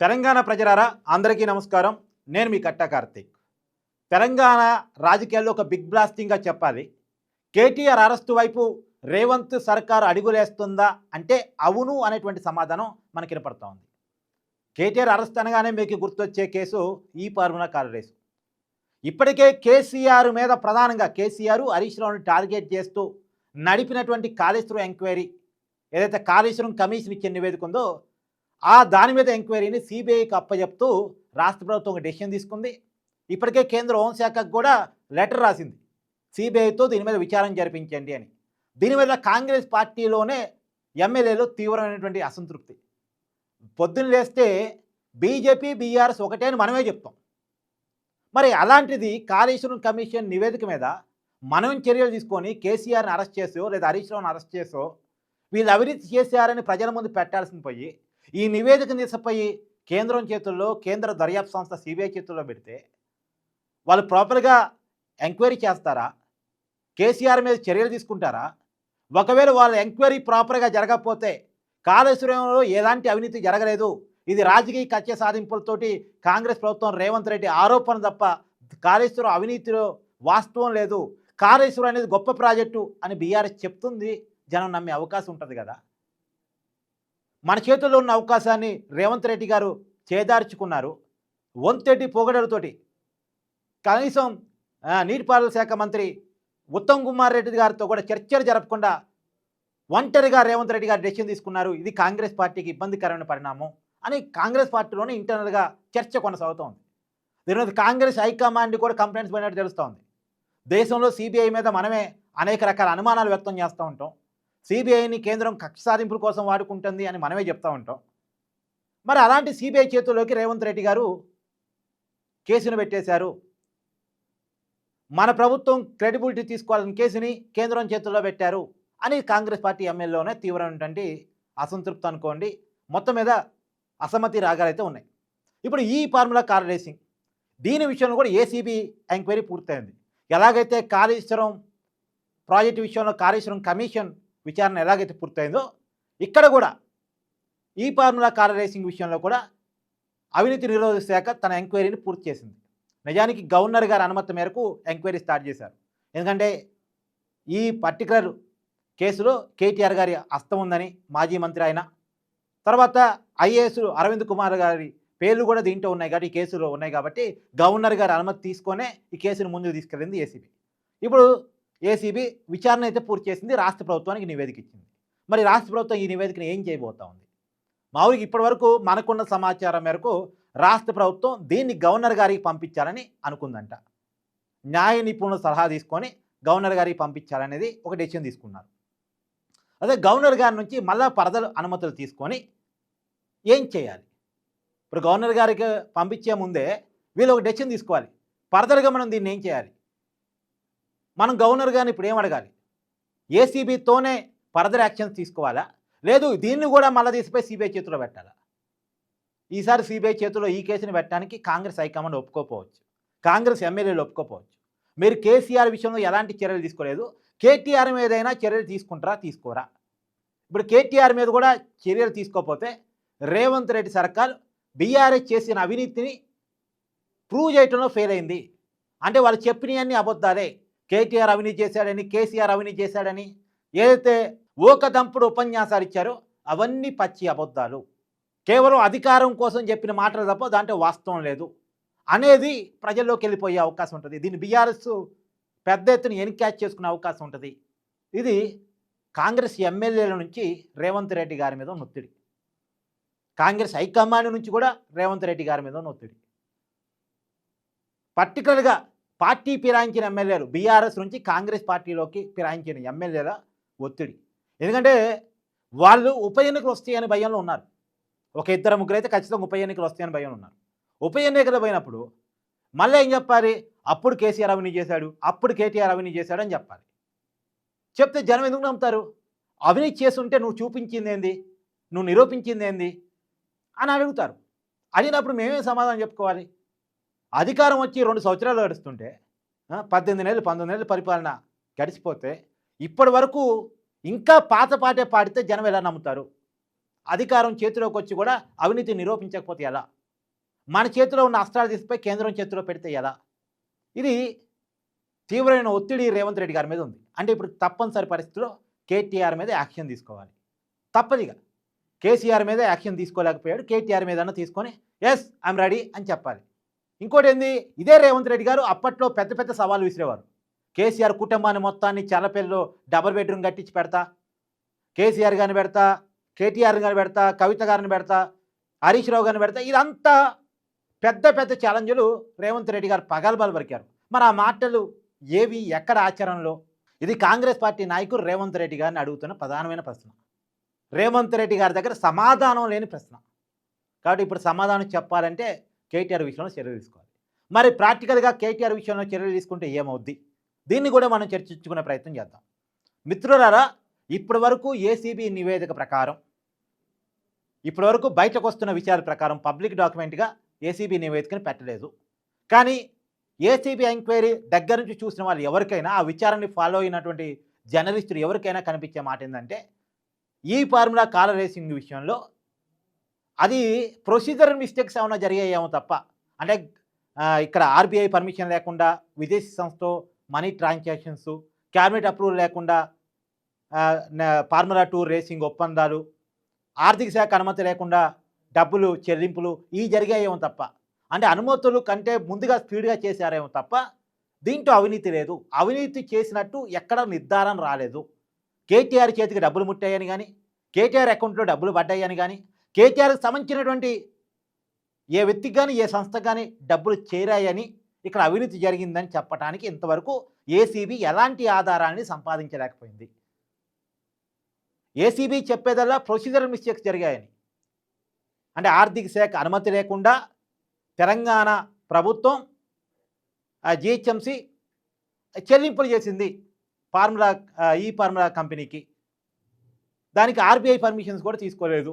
తెలంగాణ ప్రజలారా అందరికీ నమస్కారం. నేను మీ కట్టా కార్తీక్. తెలంగాణ రాజకీయాల్లో ఒక బిగ్ బ్లాస్టింగ్గా చెప్పాలి. కేటీఆర్ అరెస్టు వైపు రేవంత్ సర్కార్ అడుగులేస్తుందా అంటే అవును అనేటువంటి సమాధానం మనకి వినపడుతూ ఉంది కేటీఆర్ అరెస్ట్ అనగానే మీకు గుర్తొచ్చే కేసు ఈ పార్మున కారు రేసు. ఇప్పటికే కేసీఆర్ మీద ప్రధానంగా కేసీఆర్ హరీష్ రావుని టార్గెట్ చేస్తూ నడిపినటువంటి కాళేశ్వరం ఎంక్వైరీ ఏదైతే కాళేశ్వరం కమిషన్ ఇచ్చే నివేదిక ఉందో ఆ దాని మీద ఎంక్వైరీని సిబిఐకి అప్పచెప్తూ రాష్ట్ర ప్రభుత్వం ఒక డెసిషన్ తీసుకుంది. ఇప్పటికే కేంద్ర హోంశాఖకు కూడా లెటర్ రాసింది. సిబిఐతో దీని మీద విచారణ జరిపించండి అని. దీని మీద కాంగ్రెస్ పార్టీలోనే ఎమ్మెల్యేలు తీవ్రమైనటువంటి అసంతృప్తి. పొద్దున్న లేస్తే బీజేపీ బీఆర్ఎస్ ఒకటే అని మనమే చెప్తాం. మరి అలాంటిది కాళేశ్వరం కమిషన్ నివేదిక మీద మనం చర్యలు తీసుకొని కేసీఆర్ని అరెస్ట్ చేసో లేదా హరీష్ రావుని అరెస్ట్ చేసో వీళ్ళు అవినీతి చేశారని ప్రజల ముందు పెట్టాల్సిన పోయి ఈ నివేదిక తీసుకుపోయి కేంద్రం చేతుల్లో కేంద్ర దర్యాప్తు సంస్థ సిబిఐ చేతుల్లో పెడితే వాళ్ళు ప్రాపర్గా ఎంక్వైరీ చేస్తారా? కేసీఆర్ మీద చర్యలు తీసుకుంటారా? ఒకవేళ వాళ్ళ ఎంక్వైరీ ప్రాపర్గా జరగకపోతే కాళేశ్వరంలో ఎలాంటి అవినీతి జరగలేదు. ఇది రాజకీయ కక్ష సాధింపులతోటి కాంగ్రెస్ ప్రభుత్వం రేవంత్ రెడ్డి ఆరోపణ తప్ప కాళేశ్వరం అవినీతిలో వాస్తవం లేదు. కాళేశ్వరం అనేది గొప్ప ప్రాజెక్టు అని బీఆర్ఎస్ చెప్తుంది. జనం నమ్మే అవకాశం ఉంటుంది కదా. మన చేతుల్లో ఉన్న అవకాశాన్ని రేవంత్ రెడ్డి గారు చేదార్చుకున్నారు. వంతెడ్డి పొగడలతోటి. కనీసం నీటిపారుదల శాఖ మంత్రి ఉత్తమ్ కుమార్ రెడ్డి గారితో కూడా చర్చలు జరపకుండా ఒంటరిగా రేవంత్ రెడ్డి గారు డెసిషన్ తీసుకున్నారు. ఇది కాంగ్రెస్ పార్టీకి ఇబ్బందికరమైన పరిణామం అని కాంగ్రెస్ పార్టీలోనే ఇంటర్నల్గా చర్చ కొనసాగుతోంది దీని మీద కాంగ్రెస్ హైకమాండ్ కూడా కంప్లైంట్స్ పడినట్టు తెలుస్తోంది దేశంలో సిబిఐ మీద మనమే అనేక రకాల అనుమానాలు వ్యక్తం చేస్తూ ఉంటాం. సిబిఐని కేంద్రం కక్ష సాధింపుల కోసం వాడుకుంటుంది అని మనమే చెప్తూ ఉంటాం. మరి అలాంటి సిబిఐ చేతుల్లోకి రేవంత్ రెడ్డి గారు కేసును పెట్టేశారు. మన ప్రభుత్వం క్రెడిబిలిటీ తీసుకోవాలని కేసుని కేంద్రం చేతుల్లో పెట్టారు అని కాంగ్రెస్ పార్టీ ఎమ్మెల్యేలోనే తీవ్రమైనటువంటి అసంతృప్తి అనుకోండి. మొత్తం మీద అసమ్మతి రాగాలైతే ఉన్నాయి. ఇప్పుడు ఈ ఫార్ములా కార్ రేసింగ్ దీని విషయంలో కూడా ఏసీబీ ఎంక్వైరీ పూర్తయింది. ఎలాగైతే కాళేశ్వరం ప్రాజెక్టు విషయంలో కాళేశ్వరం కమిషన్ విచారణ ఎలాగైతే పూర్తయిందో ఇక్కడ కూడా ఈ ఫార్ములా కార్ రేసింగ్ విషయంలో కూడా అవినీతి నిరోధక శాఖ తన ఎంక్వైరీని పూర్తి చేసింది. నిజానికి గవర్నర్ గారి అనుమతి మేరకు ఎంక్వైరీ స్టార్ట్ చేశారు. ఎందుకంటే ఈ పర్టికులర్ కేసులో కేటీఆర్ గారి హస్తం ఉందని మాజీ మంత్రి ఆయన తర్వాత ఐఏఎస్ అరవింద్ కుమార్ గారి పేర్లు కూడా దీంట్లో ఉన్నాయి కాబట్టి ఈ కేసులో ఉన్నాయి కాబట్టి గవర్నర్ గారి అనుమతి తీసుకొనే ఈ కేసును ముందుకు తీసుకెళ్ళింది ఏసీబీ. ఇప్పుడు ఏసీబీ విచారణ అయితే పూర్తి చేసింది రాష్ట్ర ప్రభుత్వానికి నివేదిక ఇచ్చింది. మరి రాష్ట్ర ప్రభుత్వం ఈ నివేదికను ఏం చేయబోతా ఉంది? మామూలుగా ఇప్పటివరకు మనకున్న సమాచారం మేరకు రాష్ట్ర ప్రభుత్వం దీన్ని గవర్నర్ గారికి పంపించాలని అనుకుందంట. న్యాయ నిపుణుల సలహా తీసుకొని గవర్నర్ గారికి పంపించాలనేది ఒక డెసిషన్ తీసుకున్నారు. అదే గవర్నర్ గారి నుంచి మళ్ళా పరదలు అనుమతులు తీసుకొని ఏం చేయాలి? ఇప్పుడు గవర్నర్ గారికి పంపించే ముందే వీళ్ళు ఒక డెసిషన్ తీసుకోవాలి. పరదలుగా మనం దీన్ని ఏం చేయాలి? మనం గవర్నర్ గారిని ఇప్పుడు ఏం అడగాలి ఏసీబీతోనే ఫర్దర్ యాక్షన్స్ తీసుకోవాలా? లేదు దీన్ని కూడా మళ్ళీ తీసిపోయి సిబిఐ చేతిలో పెట్టాలా? ఈసారి సిబిఐ చేతిలో ఈ కేసుని పెట్టడానికి కాంగ్రెస్ హైకమాండ్ ఒప్పుకోకపోవచ్చు. కాంగ్రెస్ ఎమ్మెల్యేలు ఒప్పుకోకపోవచ్చు. మీరు కేసీఆర్ విషయంలో ఎలాంటి చర్యలు తీసుకోలేదు? కేటీఆర్ మీద అయినా చర్యలు తీసుకుంటారా తీసుకోరా? ఇప్పుడు కేటీఆర్ మీద కూడా చర్యలు తీసుకోకపోతే రేవంత్ రెడ్డి సర్కార్ బీఆర్ఎస్ చేసిన అవినీతిని ప్రూవ్ చేయటంలో ఫెయిల్ అయింది. అంటే వాళ్ళు చెప్పినవన్నీ అబద్ధాలే. కేటీఆర్ అవినీతి చేశాడని కేసీఆర్ అవినీతి చేశాడని ఏదైతే ఓకదంపుడు ఉపన్యాసాలు ఇచ్చారో అవన్నీ పచ్చి అబద్ధాలు. కేవలం అధికారం కోసం చెప్పిన మాటలు తప్ప దాంట్లో వాస్తవం లేదు. అనేది ప్రజల్లోకి వెళ్ళిపోయే అవకాశం ఉంటుంది. దీన్ని బీఆర్ఎస్ పెద్ద ఎత్తున ఎన్క్యాచ్ చేసుకునే అవకాశం ఉంటుంది. ఇది కాంగ్రెస్ ఎమ్మెల్యేల నుంచి రేవంత్ రెడ్డి గారి మీద ఒత్తిడి. కాంగ్రెస్ హైకమాండ్ నుంచి కూడా రేవంత్ రెడ్డి గారి మీద ఉన్న ఒత్తిడి. పర్టికులర్గా పార్టీ ఫిరాయించిన ఎమ్మెల్యేలు బీఆర్ఎస్ నుంచి కాంగ్రెస్ పార్టీలోకి ఫిరాయించిన ఎమ్మెల్యేల ఒత్తిడి. ఎందుకంటే వాళ్ళు ఉప ఎన్నికలు వస్తాయని భయంలో ఉన్నారు. ఒక ఇద్దరు ముగ్గురు అయితే ఖచ్చితంగా ఉప ఎన్నికలు వస్తాయని భయంలో ఉన్నారు. ఉప ఎన్నికలు పోయినప్పుడు మళ్ళీ ఏం చెప్పాలి? అప్పుడు కేసీఆర్ అవినీతి చేశాడు అప్పుడు కేటీఆర్ అవినీతి చేశాడు అని చెప్పాలి. చెప్తే జనం ఎందుకు నమ్ముతారు? అవినీతి చేస్తుంటే నువ్వు చూపించింది ఏంది? నువ్వు నిరూపించింది ఏంది? అని అడుగుతారు. అడిగినప్పుడు మేమే సమాధానం చెప్పుకోవాలి? అధికారం వచ్చి రెండు సంవత్సరాలు గడుస్తుంటే పద్దెనిమిది నెలలు పంతొమ్మిది నెలలు పరిపాలన గడిచిపోతే ఇప్పటి వరకు ఇంకా పాత పాటే పాడితే జనం ఎలా నమ్ముతారు? అధికారం చేతిలోకి వచ్చి కూడా అవినీతి నిరూపించకపోతే ఎలా? మన చేతిలో ఉన్న అస్త్రాలు తీసిపోయి కేంద్రం చేతిలో పెడితే ఎలా? ఇది తీవ్రమైన ఒత్తిడి రేవంత్ రెడ్డి గారి మీద ఉంది. అంటే ఇప్పుడు తప్పనిసరి పరిస్థితిలో కేటీఆర్ మీద యాక్షన్ తీసుకోవాలి. తప్పదిగా. కేసీఆర్ మీద యాక్షన్ తీసుకోలేకపోయాడు. కేటీఆర్ మీద తీసుకొని ఎస్ ఐఎమ్ రెడీ అని చెప్పాలి. ఇంకోటి ఏంది ఇదే రేవంత్ రెడ్డి గారు అప్పట్లో పెద్ద పెద్ద సవాలు విసిరేవారు. కేసీఆర్ కుటుంబాన్ని మొత్తాన్ని చల్లపల్లిలో డబల్ బెడ్రూమ్ కట్టించి పెడతా కేసీఆర్ గారిని పెడతా కేటీఆర్ గారిని పెడతా కవిత గారిని పెడతా హరీష్ రావు గారిని పెడతా ఇదంతా పెద్ద పెద్ద ఛాలెంజ్లు రేవంత్ రెడ్డి గారు పగలబలు పరికారు మరి ఆ మాటలు ఏవి ఎక్కడ ఆచరణలో? ఇది కాంగ్రెస్ పార్టీ నాయకుడు రేవంత్ రెడ్డి గారిని అడుగుతున్న ప్రధానమైన ప్రశ్న. రేవంత్ రెడ్డి గారి దగ్గర సమాధానం లేని ప్రశ్న. కాబట్టి ఇప్పుడు సమాధానం చెప్పాలంటే కేటీఆర్ విషయంలో చర్యలు తీసుకోవాలి. మరి ప్రాక్టికల్గా కేటీఆర్ విషయంలో చర్యలు తీసుకుంటే ఏమవుద్ది? దీన్ని కూడా మనం చర్చించుకునే ప్రయత్నం చేద్దాం. మిత్రులారా ఇప్పటి వరకు ఏసీబీ నివేదిక ప్రకారం ఇప్పటి వరకు బయటకు వస్తున్న విషయాల ప్రకారం పబ్లిక్ డాక్యుమెంట్గా ఏసీబీ నివేదికను పెట్టలేదు. కానీ ఏసీబీ ఎంక్వైరీ దగ్గర నుంచి చూసిన వాళ్ళు ఎవరికైనా ఆ విచారణని ఫాలో అయినటువంటి జర్నలిస్టులు ఎవరికైనా కనిపించే మాట ఏంటంటే ఈ ఫార్ములా కాల రేసింగ్ విషయంలో అది ప్రొసీజర్ మిస్టేక్స్ ఏమైనా జరిగాయేమో తప్ప. అంటే ఇక్కడ ఆర్బీఐ పర్మిషన్ లేకుండా విదేశీ సంస్థతో మనీ ట్రాన్సాక్షన్స్ క్యాబినెట్ అప్రూవల్ లేకుండా ఫార్ములా టూ రేసింగ్ ఒప్పందాలు ఆర్థిక శాఖ అనుమతి లేకుండా డబ్బులు చెల్లింపులు ఈ జరిగాయేమో తప్ప. అంటే అనుమతులు కంటే ముందుగా స్పీడ్గా చేశారేమో తప్ప దీంట్లో అవినీతి లేదు. అవినీతి చేసినట్టు ఎక్కడ నిర్ధారణ రాలేదు. కేటీఆర్ చేతికి డబ్బులు ముట్టాయని కానీ కేటీఆర్ అకౌంట్లో డబ్బులు పడ్డాయని కానీ కేటీఆర్కి సంబంధించినటువంటి ఏ వ్యక్తికి కానీ ఏ సంస్థకు కానీ డబ్బులు చేరాయని ఇక్కడ అవినీతి జరిగిందని చెప్పడానికి ఇంతవరకు ఏసీబీ ఎలాంటి ఆధారాన్ని సంపాదించలేకపోయింది. ఏసీబీ చెప్పేదల్లా ప్రొసీజరల్ మిస్టేక్స్ జరిగాయని. అంటే ఆర్థిక శాఖ అనుమతి లేకుండా తెలంగాణ ప్రభుత్వం జిహెచ్ఎంసి చెల్లింపులు చేసింది ఫార్ములా ఈ ఫార్ములా కంపెనీకి. దానికి ఆర్బీఐ పర్మిషన్స్ కూడా తీసుకోలేదు.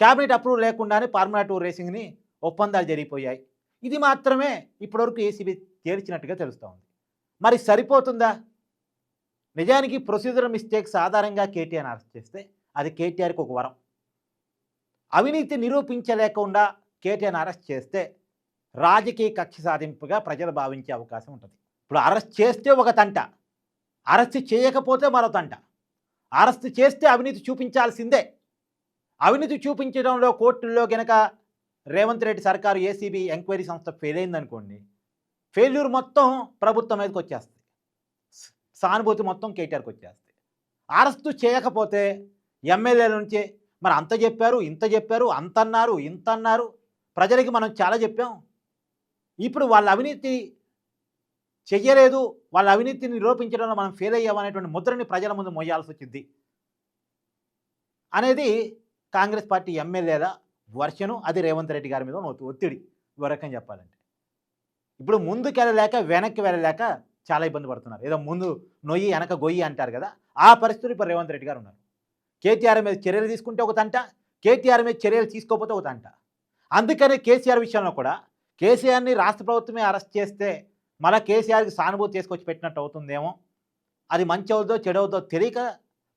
క్యాబినెట్ అప్రూవల్ లేకుండానే ఫార్ములా టూ రేసింగ్ని ఒప్పందాలు జరిగిపోయాయి. ఇది మాత్రమే ఇప్పటివరకు ఏసీబీ తేల్చినట్టుగా తెలుస్తూ ఉంది మరి సరిపోతుందా? నిజానికి ప్రొసీజర్ మిస్టేక్స్ ఆధారంగా కేటీఆర్ అరెస్ట్ చేస్తే అది కేటీఆర్కి ఒక వరం. అవినీతి నిరూపించలేకుండా కేటీఆర్ అరెస్ట్ చేస్తే రాజకీయ కక్ష సాధింపుగా ప్రజలు భావించే అవకాశం ఉంటుంది. ఇప్పుడు అరెస్ట్ చేస్తే ఒక తంట అరెస్ట్ చేయకపోతే మరో తంట. అరెస్ట్ చేస్తే అవినీతి చూపించాల్సిందే. అవినీతి చూపించడంలో కోర్టుల్లో గనక రేవంత్ రెడ్డి సర్కారు ఏసీబీ ఎంక్వైరీ సంస్థ ఫెయిల్ అయిందనుకోండి ఫెయిల్యూర్ మొత్తం ప్రభుత్వం మీదకి వచ్చేస్తుంది సానుభూతి మొత్తం కేటీఆర్కి వచ్చేస్తుంది అరెస్టు చేయకపోతే ఎమ్మెల్యేల నుంచే మరి అంత చెప్పారు ఇంత చెప్పారు అంత అన్నారు ఇంత అన్నారు ప్రజలకి మనం చాలా చెప్పాం. ఇప్పుడు వాళ్ళ అవినీతి చెయ్యలేదు వాళ్ళ అవినీతిని నిరూపించడంలో మనం ఫెయిల్ అయ్యామనేటువంటి ముద్రని ప్రజల ముందు మోయాల్సి వచ్చింది. అనేది కాంగ్రెస్ పార్టీ ఎమ్మెల్యేల వర్షను అది రేవంత్ రెడ్డి గారి మీద ఒత్తిడి. వరకని చెప్పాలంటే. ఇప్పుడు ముందుకు వెళ్ళలేక వెనక్కి వెళ్ళలేక చాలా ఇబ్బంది పడుతున్నారు. ఏదో ముందు నొయ్యి వెనక గొయ్యి అంటారు కదా ఆ పరిస్థితులు ఇప్పుడు రేవంత్ రెడ్డి గారు ఉన్నారు. కేటీఆర్ మీద చర్యలు తీసుకుంటే ఒక తంట కేటీఆర్ మీద చర్యలు తీసుకోకపోతే ఒక తంట. అందుకనే కేసీఆర్ విషయంలో కూడా కేసీఆర్ని రాష్ట్ర ప్రభుత్వమే అరెస్ట్ చేస్తే మళ్ళీ కేసీఆర్కి సానుభూతి తీసుకొచ్చి పెట్టినట్టు అవుతుందేమో అది మంచి అవుద్దో చెడు తెలియక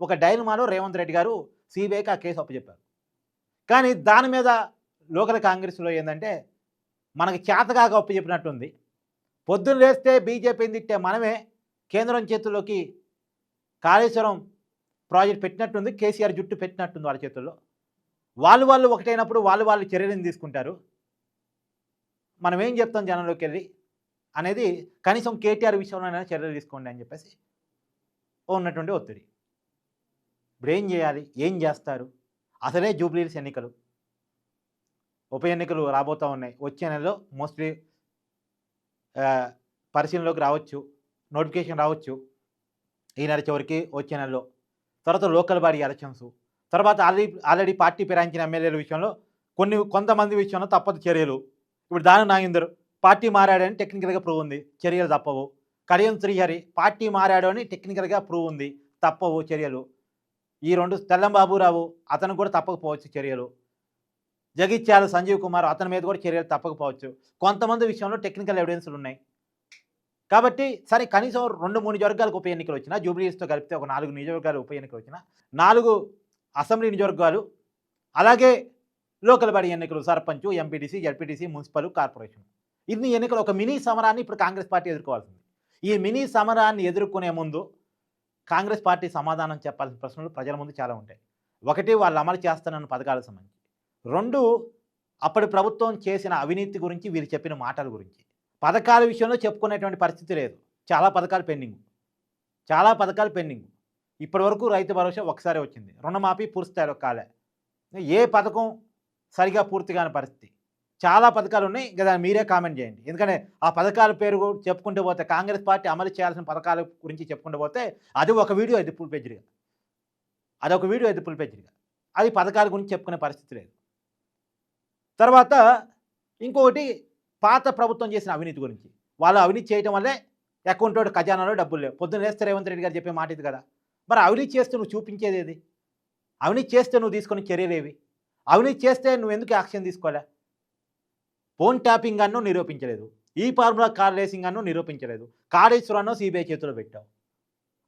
ఒక డైలమాలో రేవంత్ రెడ్డి గారు సిబిఐకి ఆ కేసు అప్పచెప్పారు కానీ దాని మీద లోకల్ కాంగ్రెస్లో ఏంటంటే మనకి చేతగాక అప్పచెప్పినట్టుంది పొద్దున్న లేస్తే బీజేపీని తిట్టే మనమే కేంద్రం చేతుల్లోకి కాళేశ్వరం ప్రాజెక్ట్ పెట్టినట్టుంది కేసీఆర్ జుట్టు పెట్టినట్టుంది వాళ్ళ చేతుల్లో. వాళ్ళు వాళ్ళు ఒకటైనప్పుడు వాళ్ళు వాళ్ళు చర్యలను తీసుకుంటారు. మనం ఏం చెప్తాం జనంలోకి వెళ్ళి? అనేది కనీసం కేటీఆర్ విషయంలోనైనా చర్యలు తీసుకోండి అని చెప్పేసి ఉన్నటువంటి ఒత్తిడి. ఇప్పుడు ఏం చేయాలి? ఏం చేస్తారు? అసలే జూబ్లీస్ ఎన్నికలు. ఉప ఎన్నికలు రాబోతూ ఉన్నాయి. వచ్చే నెలలో మోస్ట్లీ పరిశీలనలోకి రావచ్చు. నోటిఫికేషన్ రావచ్చు. ఈ నెల చివరికి వచ్చే నెలలో. తర్వాత లోకల్ బాడీ ఎలక్షన్స్. తర్వాత ఆల్రెడీ ఆల్రెడీ పార్టీ ఫిరాయించిన ఎమ్మెల్యేల విషయంలో కొన్ని కొంతమంది విషయంలో తప్పదు చర్యలు. ఇప్పుడు దాని నాగేందర్ పార్టీ మారాడని టెక్నికల్గా ప్రూవ్ ఉంది. చర్యలు తప్పవు. కడియం శ్రీహరి పార్టీ మారాడు అని టెక్నికల్గా ప్రూవ్ ఉంది. తప్పవు చర్యలు. ఈ రెండు తెల్లం బాబురావు అతను కూడా తప్పకపోవచ్చు చర్యలు. జగిత్యాల సంజీవ్ కుమార్ అతని మీద కూడా చర్యలు తప్పకపోవచ్చు. కొంతమంది విషయంలో టెక్నికల్ ఎవిడెన్స్లు ఉన్నాయి. కాబట్టి సరే కనీసం రెండు మూడు నియోజకవర్గాలకు ఉప ఎన్నికలు వచ్చినా జూబ్లీస్తో కలిపితే ఒక నాలుగు నియోజకవర్గాలు ఉప ఎన్నికలు వచ్చినా నాలుగు అసెంబ్లీ నియోజకవర్గాలు అలాగే లోకల్ బాడీ ఎన్నికలు sarpanch MPTC ZPTC municipal corporation. ఇన్ని ఎన్నికలు ఒక మినీ సమరాన్ని ఇప్పుడు కాంగ్రెస్ పార్టీ ఎదుర్కోవాల్సింది. ఈ మినీ సమరాన్ని ఎదుర్కొనే ముందు కాంగ్రెస్ పార్టీ సమాధానం చెప్పాల్సిన ప్రశ్నలు ప్రజల ముందు చాలా ఉంటాయి. ఒకటి వాళ్ళు అమలు చేస్తానన్న పథకాలకు సంబంధించి. రెండు అప్పటి ప్రభుత్వం చేసిన అవినీతి గురించి వీళ్ళు చెప్పిన మాటల గురించి. పథకాల విషయంలో చెప్పుకునేటువంటి పరిస్థితి లేదు. చాలా పథకాలు పెండింగ్. చాలా పథకాలు పెండింగ్. ఇప్పటివరకు రైతు భరోసా ఒకసారి వచ్చింది. రుణమాఫీ పూర్తి స్థాయిలో కాలే. ఏ పథకం సరిగా పూర్తి కాని పరిస్థితి. చాలా పథకాలు ఉన్నాయి. ఇంకా దాన్ని మీరే కామెంట్ చేయండి. ఎందుకంటే ఆ పథకాల పేరు కూడా చెప్పుకుంటూ పోతే కాంగ్రెస్ పార్టీ అమలు చేయాల్సిన పథకాల గురించి చెప్పుకుంటూ పోతే అది ఒక వీడియో అది ఫుల్ పేజీగా అది ఒక వీడియో అది ఫుల్ పేజీగా అది పథకాల గురించి చెప్పుకునే పరిస్థితి లేదు. తర్వాత ఇంకొకటి పాత ప్రభుత్వం చేసిన అవినీతి గురించి. వాళ్ళు అవినీతి చేయటం వల్లే అకౌంట్ ఖజానాలో డబ్బులు లేవు. పొద్దున్న వేస్తే రేవంత్ రెడ్డి గారు చెప్పే మాట ఇది కదా. మరి అవినీతి చేస్తే నువ్వు చూపించేది ఏది? అవినీతి చేస్తే నువ్వు తీసుకునే చర్యలేవి అవినీతి చేస్తే నువ్వు ఎందుకు యాక్షన్ తీసుకోలే? ఫోన్ ట్యాపింగ్ అన్నో నిరూపించలేదు. ఈ ఫార్ములా కార్ రేసింగ్ అన్నో నిరూపించలేదు. కాళేశ్వరం అన్నో సిబిఐ చేతిలో పెట్టావు.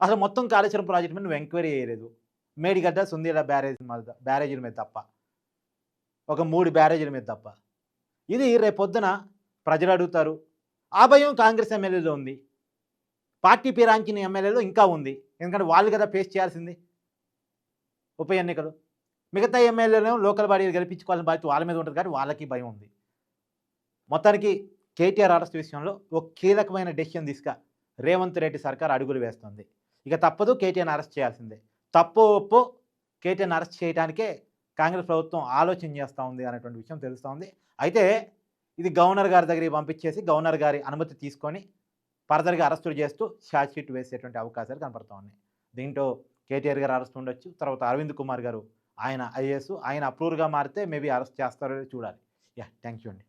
అసలు మొత్తం కాళేశ్వరం ప్రాజెక్ట్ మీద నువ్వు ఎంక్వైరీ చేయలేదు. మేడిగడ్డ సుందీల బ్యారేజ్ బ్యారేజీల మీద తప్ప. ఒక మూడు బ్యారేజీల మీద తప్ప. ఇది రేపొద్దున ప్రజలు అడుగుతారు. ఆ భయం కాంగ్రెస్ ఎమ్మెల్యేలో ఉంది. పార్టీ పేరాంకిన ఎమ్మెల్యేలో ఇంకా ఉంది. ఎందుకంటే వాళ్ళు కదా ఫేస్ చేయాల్సింది. ఉప ఎన్నికలు. మిగతా ఎమ్మెల్యేలను లోకల్ బాడీలు గెలిపించుకోవాలని బాధ్యత వాళ్ళ మీద ఉంటుంది. కానీ వాళ్ళకి భయం ఉంది. మొత్తానికి కేటీఆర్ అరెస్ట్ విషయంలో ఒక కీలకమైన డెసిషన్ తీసుక రేవంత్ రెడ్డి సర్కార్ అడుగులు వేస్తుంది. ఇక తప్పదు కేటీఆర్ని అరెస్ట్ చేయాల్సిందే. తప్పు ఒప్పు కేటీఆర్ని అరెస్ట్ చేయడానికే కాంగ్రెస్ ప్రభుత్వం ఆలోచన చేస్తూ ఉంది అనేటువంటి విషయం తెలుస్తూ ఉంది. అయితే ఇది గవర్నర్ గారి దగ్గరికి పంపించేసి గవర్నర్ గారి అనుమతి తీసుకొని ఫర్దర్గా అరెస్టులు చేస్తూ షార్జ్షీట్ వేసేటువంటి అవకాశాలు కనపడుతూ ఉన్నాయి. దీంట్లో కేటీఆర్ గారు అరెస్ట్ ఉండొచ్చు. తర్వాత అరవింద్ కుమార్ గారు ఆయన ఐఏఎస్ ఆయన అప్రూవ్గా మారితే మేబీ అరెస్ట్ చేస్తారో చూడాలి. యా థ్యాంక్ యూ అండి.